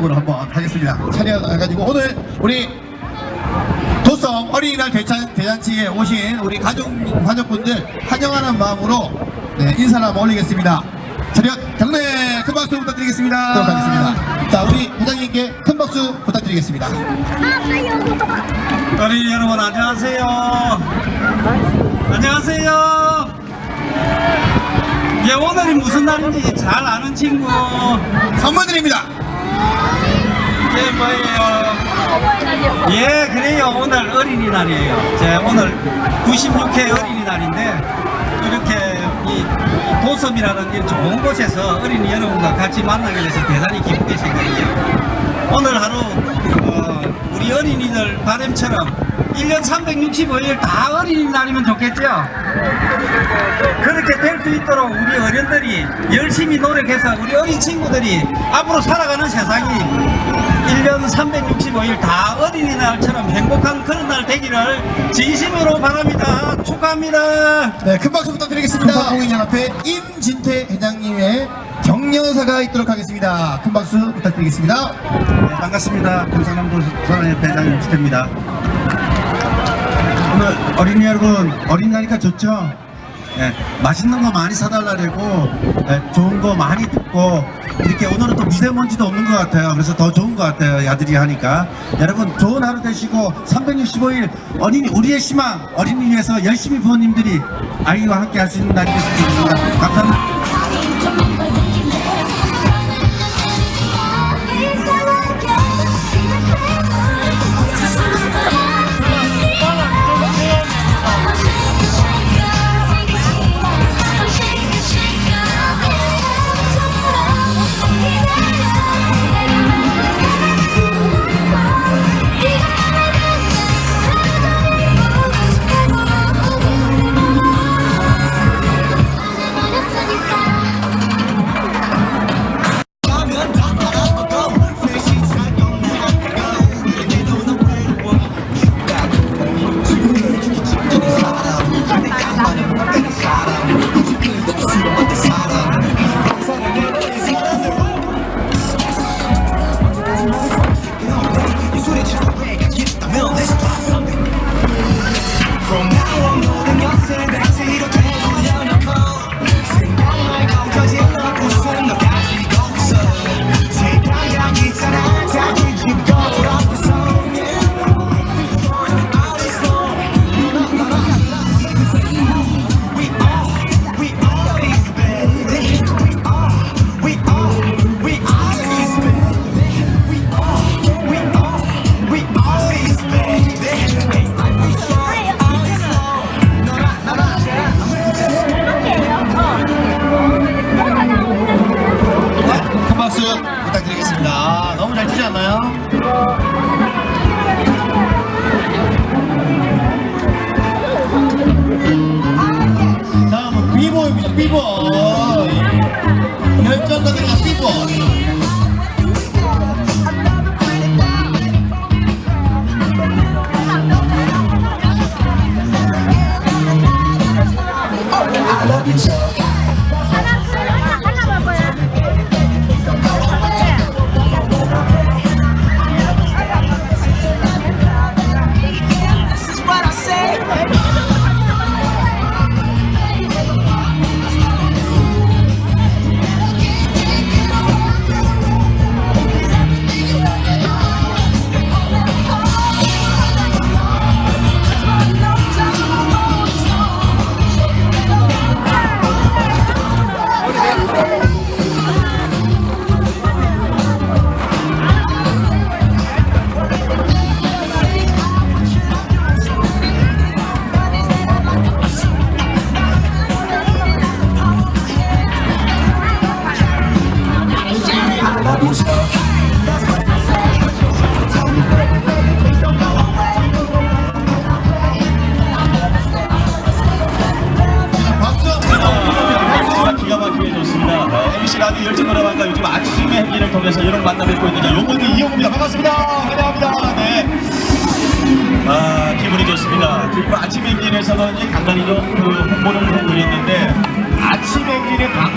시작으로 한번 하겠습니다. 차려가지고 오늘 우리 도성 어린이날 대잔, 대잔치에 오신 우리 가족, 가족분들 환영하는 마음으로 네, 인사를 한번 올리겠습니다. 차렷 경례 큰 박수 부탁드리겠습니다. 그럼 가겠습니다. 자, 우리 회장님께 큰 박수 부탁드리겠습니다. 어린이 여러분 안녕하세요. 안녕하세요. 예, 오늘이 무슨 날인지 잘 아는 친구. 선물 드립니다. 예, 뭐예요? 예, 그래요. 오늘 어린이날이에요. 제 오늘 96회 어린이날인데 이렇게 이 도섬이라는 이 좋은 곳에서 어린이 여러분과 같이 만나게 돼서 대단히 기쁘게 생각해요. 오늘 하루 어, 우리 어린이들 바램처럼 1년 365일 다 어린이날이면 좋겠죠? 그렇게 될 수 있도록 우리 어른들이 열심히 노력해서 우리 어린 친구들이 앞으로 살아가는 세상이 1년 365일 다 어린이날처럼 행복한 그런 날 되기를 진심으로 바랍니다. 축하합니다. 네, 큰 박수 부탁드리겠습니다. 공인연합회 임진태 회장님의 격려사가 있도록 하겠습니다. 큰 박수 부탁드리겠습니다. 네, 반갑습니다. 경상남도 소랑의 대장 임수태입니다. 오늘 어린이 여러분 어린이니까 좋죠? 예, 맛있는 거 많이 사달라고 예, 좋은 거 많이 듣고 이렇게 오늘은 또 미세먼지도 없는 것 같아요. 그래서 더 좋은 것 같아요. 야들이 하니까 여러분 좋은 하루 되시고 365일 어린이 우리의 희망 어린이 위해서 열심히 부모님들이 아이와 함께 할 수 있는 날이 됐으면 좋겠습니다. 감사합니다.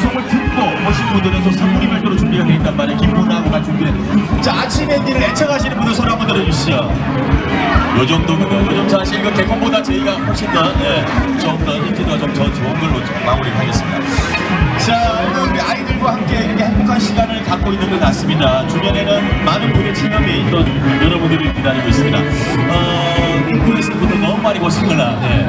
방송을 듣고 오신 분들은 또 선물이 별도로 준비가 되어 있단 말이에요. 김문화가 준비해 자, 아침 엔딩을 애청하시는 분들 손 한번 들어주시죠. 요 정도면 요즘 사실 그 개콘보다 저희가 훨씬 더, 예, 좀더 인기도가 좀더 좋은 걸로 좀 마무리를 하겠습니다. 자, 오늘 우리 아이들과 함께 이렇게 행복한 시간을 갖고 있는 것 같습니다. 주변에는 많은 분의 체험이 또 여러분들이 기다리고 있습니다. 어, 인플레이스부터 너무 많이 보시거나, 네.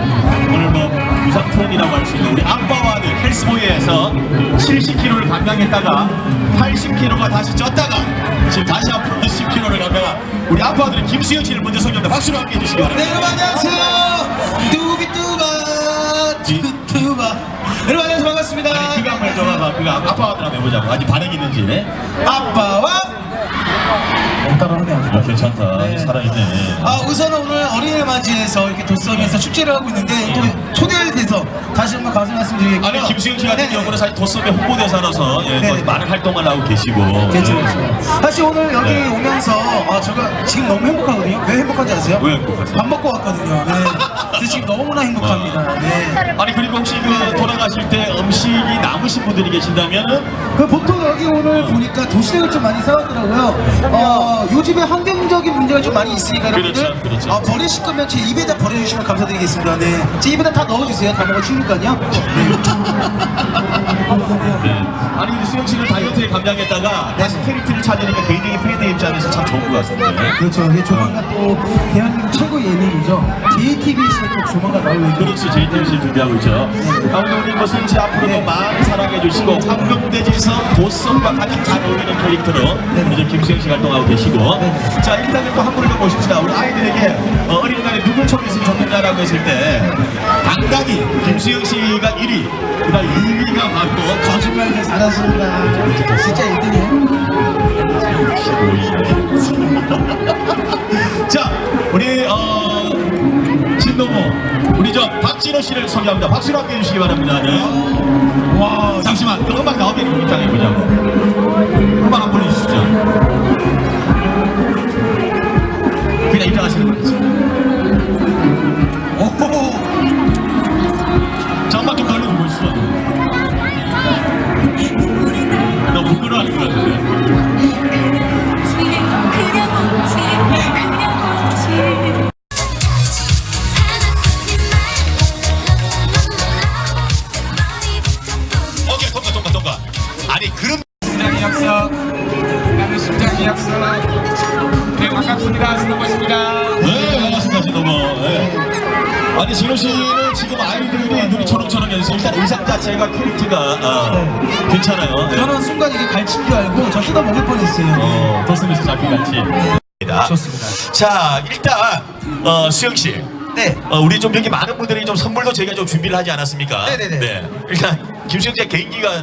오늘 뭐, 유상 프로이라고 할 수 있는 우리 아빠와 스보이에서 70kg를 감량했다가 80kg가 다시 쪘다가 지금 다시 한번 10kg를 감량한 우리 아빠들의 김수영 씨를 먼저 소개합니다. 박수로 함께 해주시기 바랍니다. 네, 여러분 안녕하세요. 뚜비뚜바 뚜뚜바. 여러분 안녕하세요 반갑습니다. 아니, 그거 한번 해줘봐. 그거 한번 해보자고. 아직 반응이 있는지. 네? 아빠와 어, 괜찮다. 네. 살아있네. 아 우선은 오늘 어린이를 맞이해서 이렇게 도섬에서 축제를 하고 있는데 또 초대를 돼서 다시 한번 감사 말씀드리겠고요. 아니 김수영 씨 같은 네네. 경우는 사실 도섭의 홍보대사로서 예, 네네. 또 많은 활동을 하고 계시고 그렇죠, 예. 그렇죠. 사실 오늘 여기 네. 오면서 아, 제가 지금 너무 행복하거든요. 왜 행복한지 아세요? 왜 행복하세요? 밥 먹고 왔거든요. 네. 그래서 지금 너무나 행복합니다. 네. 아니 그리고 혹시 그 돌아가실 때 음식이 남으신 분들이 계신다면은 그 보통 여기 오늘 보니까 도시락을 좀 많이 사왔더라고요. 어, 요즘에 환경적인 문제가 좀 많이 있으니까 여러분들 그렇죠, 그렇죠. 어, 버리실 거면 제 입에다 버려주시면 감사드리겠습니다. 네. 제 입에다 다 넣어주세요. 다 먹어주니까요. 네. 아니 근데 수영 씨는 다이어트에 감량했다가 다시 캐릭터를 찾으니까 개인적인 팬의 입장에서 참 좋은 것 같습니다. 그렇죠. 이제 조만간 또 대한민국 최고 예능이죠. JTBC에 또 조만간 나올 예정. 그렇지 JTBC 준비하고 있죠. 아무튼 우리 뭐 수영 씨 앞으로도 네. 많이 사랑해 주시고 황금돼지성 보성과 가장 잘 어울리는 캐릭터로 이제 김수영 씨 활동하고 계시 고 네. 자 일단은 또 한 분을 더 모십시다. 우리 아이들에게 어, 어린이날에 누굴 초대했으면 좋겠냐라고 했을 때 당당히 김수영 씨가 1위 그다음 2위가 맞고 거짓말 잘하십니다. 진짜 1등이에요. 자, 우리 어 진동호 우리 저 박진호 씨를 소개합니다. 박수로 함께 해주시기 바랍니다. 네. 와, 잠시만. 그 음악 나오면 입장해 보자고. 음악 한번 해주시죠. 아니, 진호 씨는 지금 아이들이 눈이 초롱초롱해서 일단 의상 자체가 캐릭터가 어, 괜찮아요. 네. 저는 순간 이게 갈치인 줄 알고 저 뜯어 먹을 뻔했어요. 어, 도스미스 잡히같이. 좋습니다. 자, 일단, 어, 수영 씨. 네. 어, 우리 좀 여기 많은 분들이 좀 선물도 저희가 좀 준비를 하지 않았습니까? 네네네. 네. 일단, 김수영 씨의 개인기가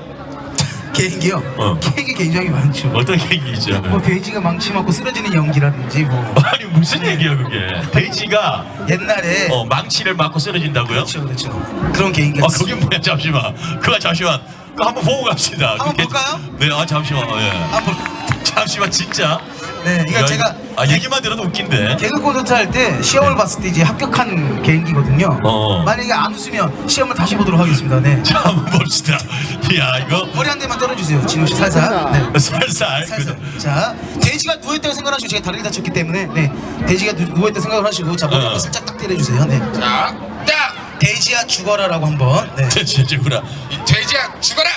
개인기요? 어. 케이크 굉장히 많죠. 어떤 개인기죠? 뭐 돼지가 망치 맞고 쓰러지는 연기라든지 뭐 아니, 무슨 얘기야, 그게. 돼지가 옛날에 어, 망치를 맞고 쓰러진다고요? 그렇죠 그렇죠 그런 개인기 아, 그게 뭐야, 잠시만. 그거 잠시만. 그거 한번 보고 갑시다. 한번 그게- 볼까요? 네, 아, 잠시만. 예. 한번 잠시만, 진짜. 네 이거 야, 제가 아, 얘기만 들어도 웃긴데. 개그 콘서트 할 때 시험을 봤을 때 이제 합격한 개인기거든요 어. 만약에 안 웃으면 시험을 다시 보도록 하겠습니다 네 자, 한번 봅시다. 야, 이거 머리 한 대만 떨어주세요 진호 씨 살살 네. 살살. 살살. 그- 자, 돼지가 누워있다고 생각하시고 제가 다리를 다쳤기 때문에 네, 돼지가 누, 누워있다고 생각을 하시고 자, 머리 어. 한번 살짝 딱 때려주세요. 네. 자, 딱 돼지야 죽어라라고 한번. 네. 진짜 죽으라. 돼지야 죽어라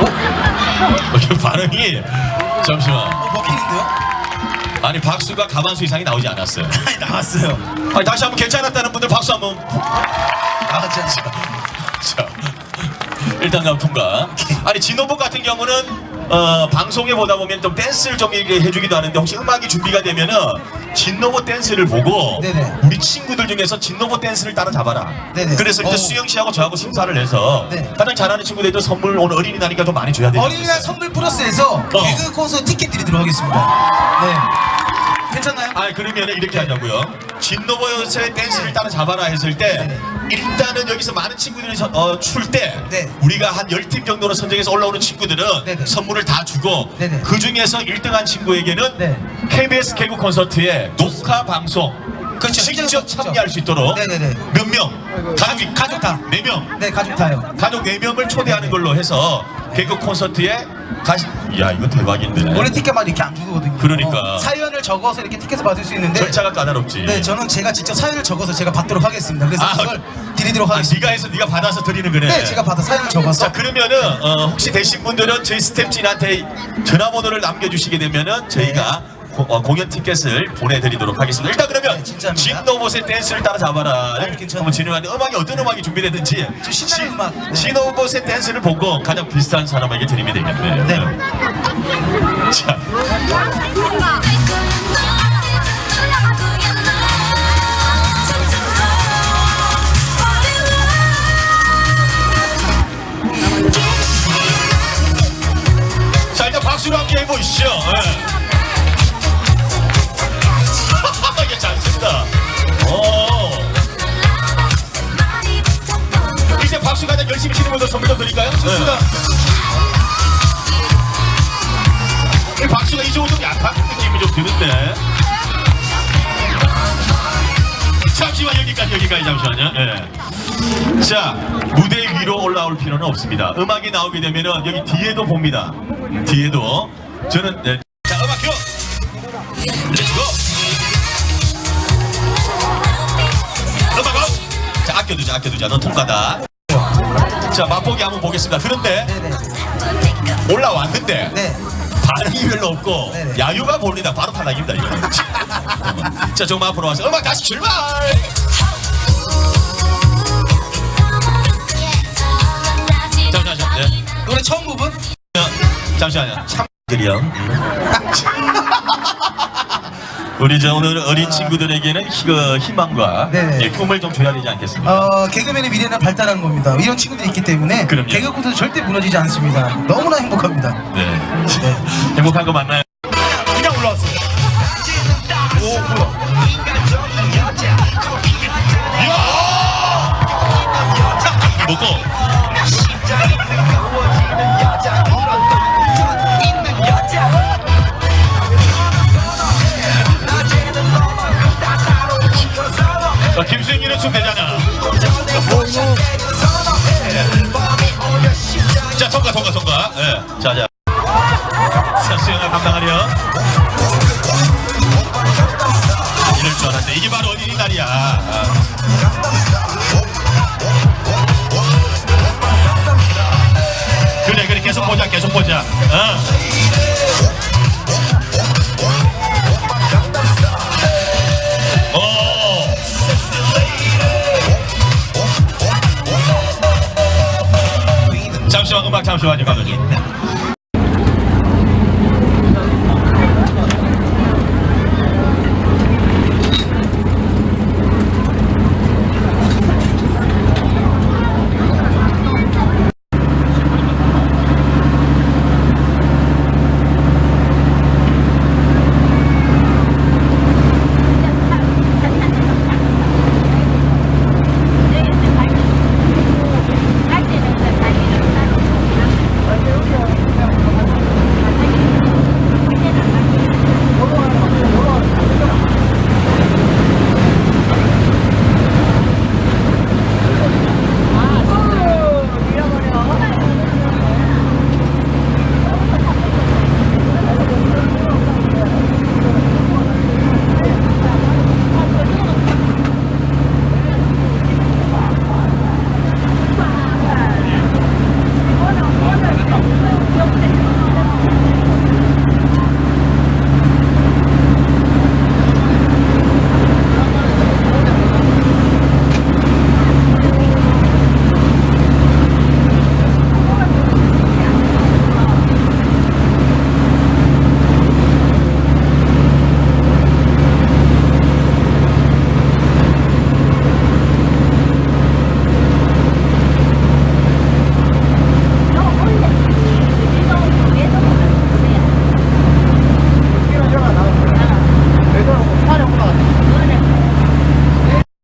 어, 이거 반응이 잠시만. 어, 먹히는데요? 아니 박수가 가만수 이상이 나오지 않았어요. 아니 나왔어요. 아니 다시 한번 괜찮았다는 분들 박수 한번. 나왔지 않습니까? 자, 일단 가 통과. 아니 진호복 같은 경우는 어, 방송에 보다 보면 좀 댄스를 좀 이렇게 해주기도 하는데 혹시 음악이 준비가 되면은 진노보 댄스를 보고 네네. 우리 친구들 중에서 진노보 댄스를 따라잡아라. 네네. 그래서 일단 어. 수영 씨하고 저하고 심사를 해서 네. 가장 잘하는 친구들도 선물 오늘 어린이날이니까 좀 많이 줘야 되죠. 어린이날 선물 플러스에서 어. 개그 콘서트 티켓 드리도록 하겠습니다. 네. 그러면 이렇게 하자고요. 진노버의 댄스를 따라잡아라 했을 때 네네. 일단은 여기서 많은 친구들이 어, 출때 네. 우리가 한 10팀 정도로 선정해서 올라오는 친구들은 네네. 선물을 다 주고 네네. 그 중에서 1등한 친구에게는 네. KBS 개그 콘서트의 녹화 방송 그렇죠. 직접. 참여할 수 있도록 네네네. 몇 명? 가족이 가족 다. 4명 네, 가족 다요. 가족 4명을 초대하는 걸로 해서 개그 콘서트에 가시. 야 이거 대박인데. 원래 티켓만 이렇게 안 주거든요. 그러니까. 어, 사연을 적어서 이렇게 티켓을 받을 수 있는데 절차가 까다롭지. 네, 저는 제가 직접 사연을 적어서 제가 받도록 하겠습니다. 그래서 아, 그걸 드리도록 아, 하겠습니다. 네가 해서 네가 받아서 드리는 거네. 네, 제가 받아 사연을 적어서 자 그러면은 어, 혹시 되신 분들은 저희 스탭진한테 전화번호를 남겨주시게 되면은 저희가 고- 어, 공연 티켓을 보내드리도록 하겠습니다. 일단 그러면 네, 진짜입니다. 진 로봇의 댄스를 따라잡아라. 네, 괜찮아요. 한번 진행하는데 음악이 어떤 음악이 준비되든지 좀 신나는 음악. 네. 진 댄스를 보고 가장 비슷한 사람에게 드리면 되겠네요. 네. 자, 자 일단 박수로 함께 해보시죠. 예. 쓴다. 오. 이제 박수 가장 열심히 치는 분들 선물 좀 드릴까요? 좋습니다. 이 박수가 이제 좀 약한 느낌이 좀 드는데. 잠시만 여기까지 여기까지 잠시만요. 예. 자 무대 위로 올라올 필요는 없습니다. 음악이 나오게 되면은 여기 뒤에도 봅니다. 뒤에도 저는 네. 자 음악 큐. 아껴두자 아껴두자 넌 통과다. 자 맛보기 한번 보겠습니다. 그런데. 올라왔는데 네. 반응이 별로 없고 네네. 야유가 보입니다. 바로 탈락입니다. 이거. 자 조금 앞으로 와서 음악 다시 출발. 잠시만요. 네. 노래 처음 부분 잠시만요. 참들이요. 우리 저 오늘 어린 친구들에게는 희- 그 희망과 네네. 예, 꿈을 좀 줘야 되지 않겠습니까? 어, 개그맨의 미래는 발달하는 겁니다. 이런 친구들이 있기 때문에 그럼요. 개그 콘서트 절대 무너지지 않습니다. 너무나 행복합니다. 네. 행복한 거 맞나요? 어, 김수영이는 좀 되잖아. 자, 통과, 통과, 통과. 잠시만 음악 잠시만요 감독님